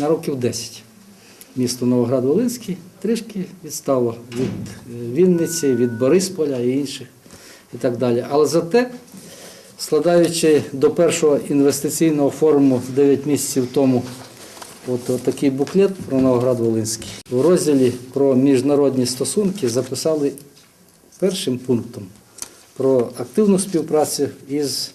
на років 10. Місто Новоград-Волинський трішки відстало від е, Вінниці, від Борисполя і інших і так далі. Але зате, складаючи до першого інвестиційного форуму 9 місяців тому от, от такий буклет про Новоград-Волинський, у розділі про міжнародні стосунки записали першим пунктом про активну співпрацю із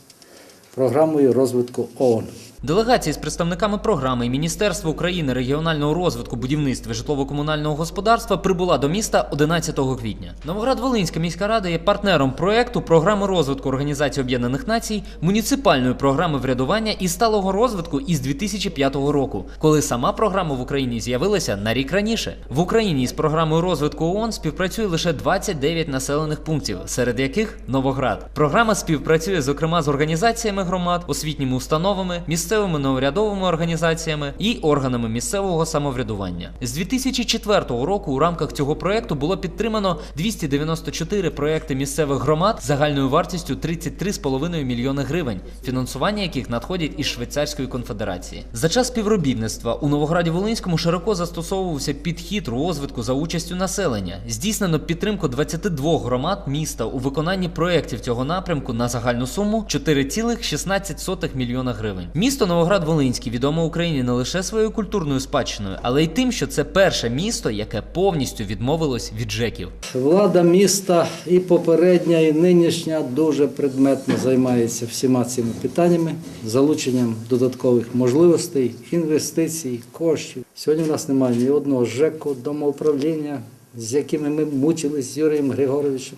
програмою розвитку ООН. Делегація з представниками програми і Міністерства України регіонального розвитку будівництва житлово-комунального господарства прибула до міста 11 квітня. Новоград-Волинська міська рада є партнером проекту програми розвитку Організації Об'єднаних Націй, муніципальної програми врядування і сталого розвитку із 2005 року, коли сама програма в Україні з'явилася на рік раніше. В Україні із програмою розвитку ООН співпрацює лише 29 населених пунктів, серед яких Новоград. Програма співпрацює зокрема з організаціями громад, освітніми установами, місцевими неурядовими організаціями і органами місцевого самоврядування. З 2004 року у рамках цього проекту було підтримано 294 проекти місцевих громад загальною вартістю 33,5 мільйони гривень, фінансування яких надходять із Швейцарської конфедерації. За час співробітництва у Новограді Волинському широко застосовувався підхід розвитку за участю населення. Здійснено підтримку 22 громад міста у виконанні проєктів цього напрямку на загальну суму 4,16 мільйона гривень. Місто Новоград-Волинський відоме Україні не лише своєю культурною спадщиною, але й тим, що це перше місто, яке повністю відмовилось від ЖЕКів. Влада міста і попередня, і нинішня дуже предметно займається всіма цими питаннями, залученням додаткових можливостей, інвестицій, коштів. Сьогодні в нас немає ні одного ЖЕКу, домоуправління, з якими ми мучились з Юрієм Григоровичем.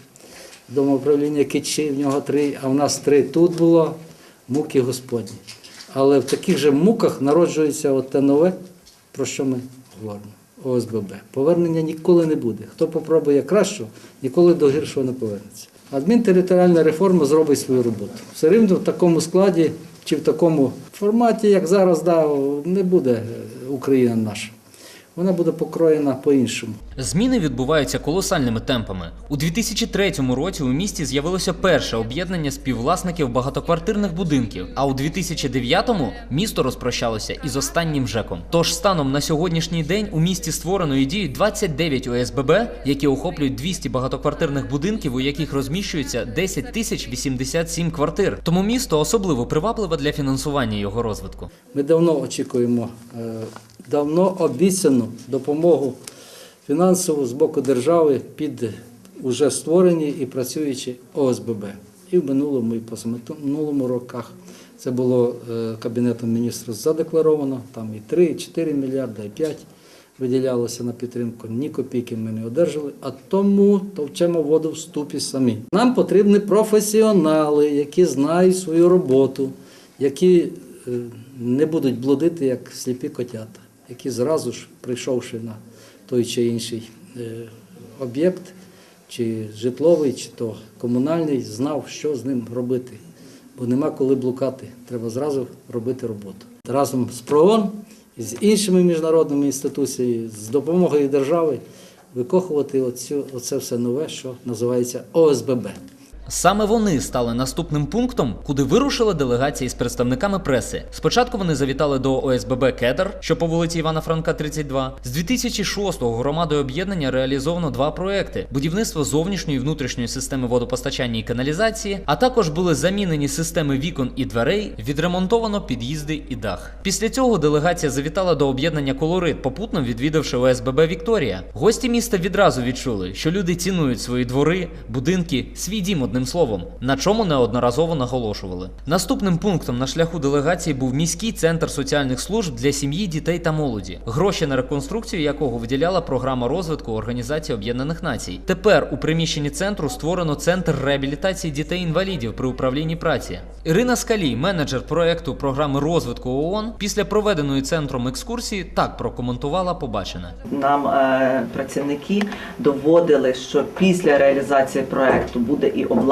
Домоуправління Кичі, в нього три, а в нас три тут було муки Господні. Але в таких же муках народжується от те нове, про що ми говоримо. ОСББ. Повернення ніколи не буде. Хто попробує кращого, ніколи до гіршого не повернеться. Адмінтериторіальна реформа зробить свою роботу. Все рівно в такому складі чи в такому форматі, як зараз, да, не буде Україна наша. Вона буде покроєна по-іншому. Зміни відбуваються колосальними темпами. У 2003 році у місті з'явилося перше об'єднання співвласників багатоквартирних будинків. А у 2009-му місто розпрощалося із останнім ЖЕКом. Тож станом на сьогоднішній день у місті створено і діють 29 ОСББ, які охоплюють 200 багатоквартирних будинків, у яких розміщується 10 тисяч 87 квартир. Тому місто особливо привабливе для фінансування його розвитку. Ми давно очікуємо е, давно обіцяну допомогу фінансову з боку держави під уже створені і працюючі ОСББ. І в минулому, і позаминулому роках це було е, Кабінетом міністрів задекларовано, там і 3, і 4 мільярди, і 5 виділялося на підтримку. Ні копійки ми не одержали, а тому товчемо воду в ступі самі. Нам потрібні професіонали, які знають свою роботу, які е, не будуть блудити, як сліпі котята, які зразу ж, прийшовши на той чи інший е, об'єкт, чи житловий, чи то комунальний, знав, що з ним робити. Бо нема коли блукати, треба зразу робити роботу. Разом з ПРООН і з іншими міжнародними інституціями, з допомогою держави викохувати оце все нове, що називається ОСББ. Саме вони стали наступним пунктом, куди вирушила делегація із представниками преси. Спочатку вони завітали до ОСББ Кедр, що по вулиці Івана Франка, 32. З 2006-го громадою об'єднання реалізовано два проекти: будівництво зовнішньої і внутрішньої системи водопостачання і каналізації, а також були замінені системи вікон і дверей, відремонтовано під'їзди і дах. Після цього делегація завітала до об'єднання Колорит, попутно відвідавши ОСББ Вікторія. Гості міста відразу відчули, що люди цінують свої двори, будинки, свій дім одним словом, на чому неодноразово наголошували. Наступним пунктом на шляху делегації був міський центр соціальних служб для сім'ї, дітей та молоді, гроші на реконструкцію якого виділяла програма розвитку Організації Об'єднаних Націй. Тепер у приміщенні центру створено центр реабілітації дітей-інвалідів при управлінні праці. Ірина Скалій, менеджер проекту програми розвитку ООН, після проведеної центром екскурсії так прокоментувала побачене. Нам е, працівники доводили, що після реалізації проекту буде і обладнання,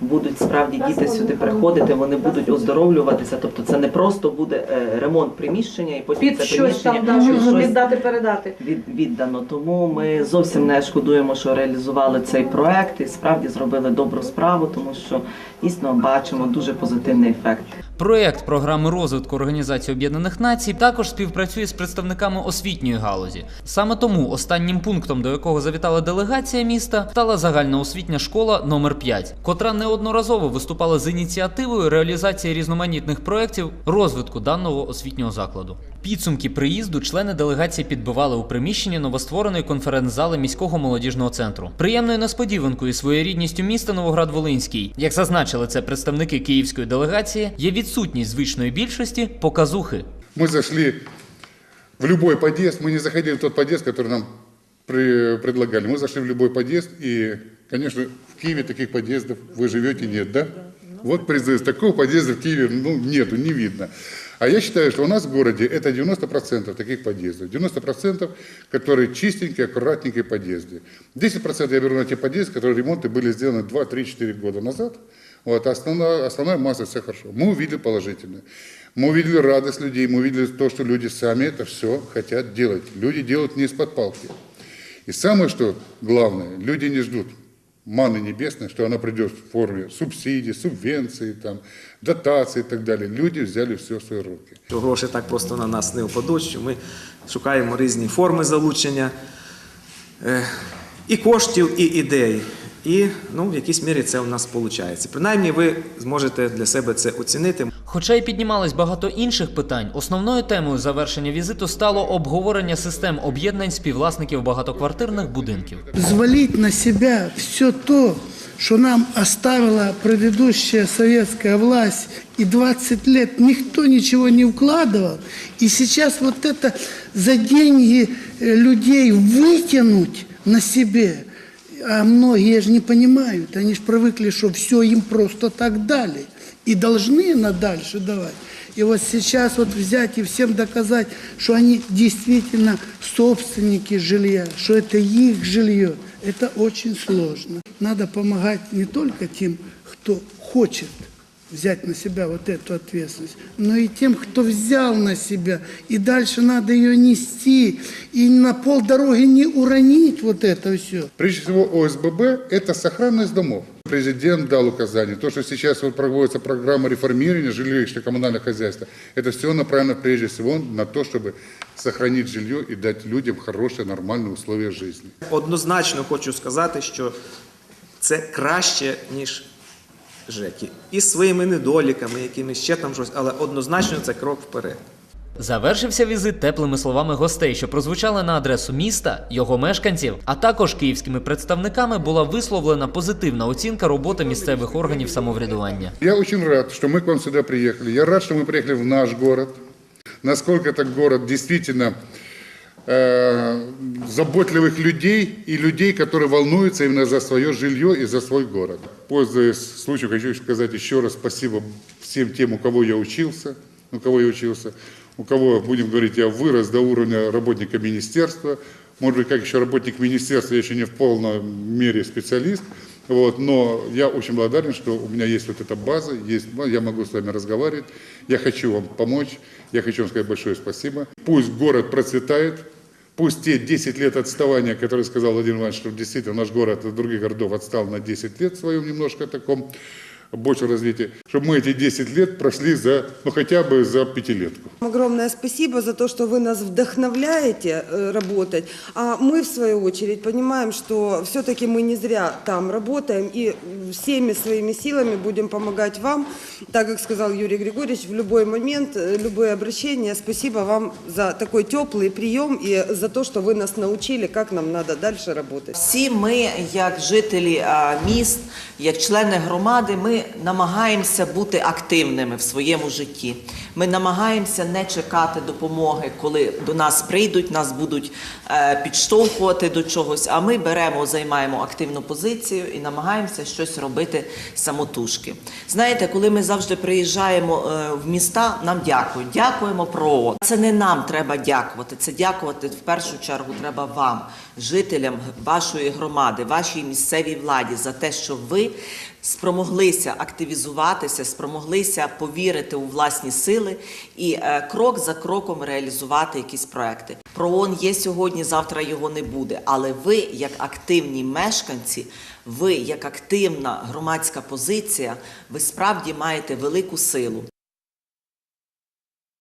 будуть справді діти сюди приходити, вони будуть оздоровлюватися. Тобто це не просто буде е, ремонт приміщення і потім це там приміщення щось віддати, передати. від, віддано. Тому ми зовсім не шкодуємо, що реалізували цей проект і справді зробили добру справу, тому що дійсно бачимо дуже позитивний ефект. Проєкт програми розвитку Організації Об'єднаних Націй також співпрацює з представниками освітньої галузі. Саме тому останнім пунктом, до якого завітала делегація міста, стала загальноосвітня школа номер 5 котра неодноразово виступала з ініціативою реалізації різноманітних проєктів розвитку даного освітнього закладу. Підсумки приїзду члени делегації підбивали у приміщенні новоствореної конференц-зали міського молодіжного центру. Приємною несподіванкою і своєрідністю міста Новоград-Волинський, як зазначили це представники київської делегації, є відсутність звичної більшості показухи. Мы зашли в любой подъезд, мы не заходили в тот подъезд, который нам при- предлагали. Мы зашли в любой подъезд, и, конечно, в Киеве таких подъездов вы живете нет, да? Вот призыв. Такого подъезда в Киеве ну, нету, не видно. А я считаю, что у нас в городе это 90% таких подъездов. 90% которые чистенькие, аккуратненькие подъезды. 10% я беру на те подъезды, которые ремонты были сделаны 2, 3, 4 года назад. Вот, а основная, основная масса все хорошо. Мы увидели положительное. Мы увидели радость людей, мы увидели то, что люди сами это все хотят делать. Люди делают не из-под палки. И самое, что главное, люди не ждут маны небесной, что она придет в форме субсидий, субвенций, там, дотаций и так далее. Люди взяли все в свои руки. Що гроші так просто на нас не впадуть, що ми шукаємо різні форми залучення е, і коштів, і ідей. І ну, в якійсь мірі це у нас виходить. Принаймні, ви зможете для себе це оцінити. Хоча й піднімалось багато інших питань, основною темою завершення візиту стало обговорення систем об'єднань співвласників багатоквартирних будинків. взвалить на себя все то, что нам оставила предыдущая советская власть, и 20 лет никто ничего не вкладывал, и сейчас вот это за деньги э, людей вытянуть на себе, а многие же не понимают, они же привыкли, что все им просто так дали, и должны на дальше давать. И вот сейчас вот взять и всем доказать, что они действительно собственники жилья, что это их жилье, это очень сложно. Надо помогать не только тем, кто хочет взять на себя вот эту ответственность, но и тем, кто взял на себя. И дальше надо ее нести, и на полдороги не уронить вот это все. Прежде всего, ОСББ – это сохранность домов. Президент дал указание. То, что сейчас вот проводится программа реформирования жилищно-коммунального хозяйства, это все направлено прежде всего на то, чтобы сохранить жилье и дать людям хорошие, нормальные условия жизни. Однозначно хочу сказати, що це краще, ніж ЖЕКи. І з своїми недоліками, якимись ще там щось, але однозначно це крок вперед. Завершився візит теплими словами гостей, що прозвучали на адресу міста, його мешканців, а також київськими представниками була висловлена позитивна оцінка роботи місцевих органів самоврядування. Я очень рад, что мы к вам сюда приехали. Я рад, что мы приехали в наш город. Насколько этот город действительно э, заботливых людей и людей, которые волнуются именно за свое жилье и за свой город. Пользуясь случаем, хочу сказать еще раз спасибо всем тем, у кого я учился, у кого я учился, у кого, будем говорить, я вырос до уровня работника министерства. Может быть, как еще работник министерства, я еще не в полной мере специалист. Вот, но я очень благодарен, что у меня есть вот эта база, есть, ну, я могу с вами разговаривать, я хочу вам помочь, я хочу вам сказать большое спасибо. Пусть город процветает, пусть те 10 лет отставания, которые сказал Владимир Иванович, что действительно наш город от других городов отстал на 10 лет в своем немножко таком большем развитии, чтобы мы эти 10 лет прошли за, ну хотя бы за пятилетку. Огромное спасибо за то, что вы нас вдохновляете э, работать. А мы, в свою очередь, понимаем, что все-таки мы не зря там работаем и всеми своими силами будем помогать вам. Так как сказал Юрий Григорьевич, в любой момент, э, любое обращение. Спасибо вам за такой теплый прием и за то, что вы нас научили, как нам надо дальше работать. Всі ми, як жителі а, міст, як члени громади, ми намагаємося бути активними в своєму житті. Ми намагаємося не чекати допомоги, коли до нас прийдуть, нас будуть е, підштовхувати до чогось. А ми беремо, займаємо активну позицію і намагаємося щось робити самотужки. Знаєте, коли ми завжди приїжджаємо е, в міста, нам дякують. Дякуємо ПРО. Це не нам треба дякувати. Це дякувати в першу чергу треба вам, жителям вашої громади, вашій місцевій владі, за те, що ви спромоглися активізуватися, спромоглися повірити у власні сили і е, крок за кроком реалізувати якісь проекти. ПРООН є сьогодні, завтра його не буде. Але ви, як активні мешканці, ви, як активна громадська позиція, ви справді маєте велику силу.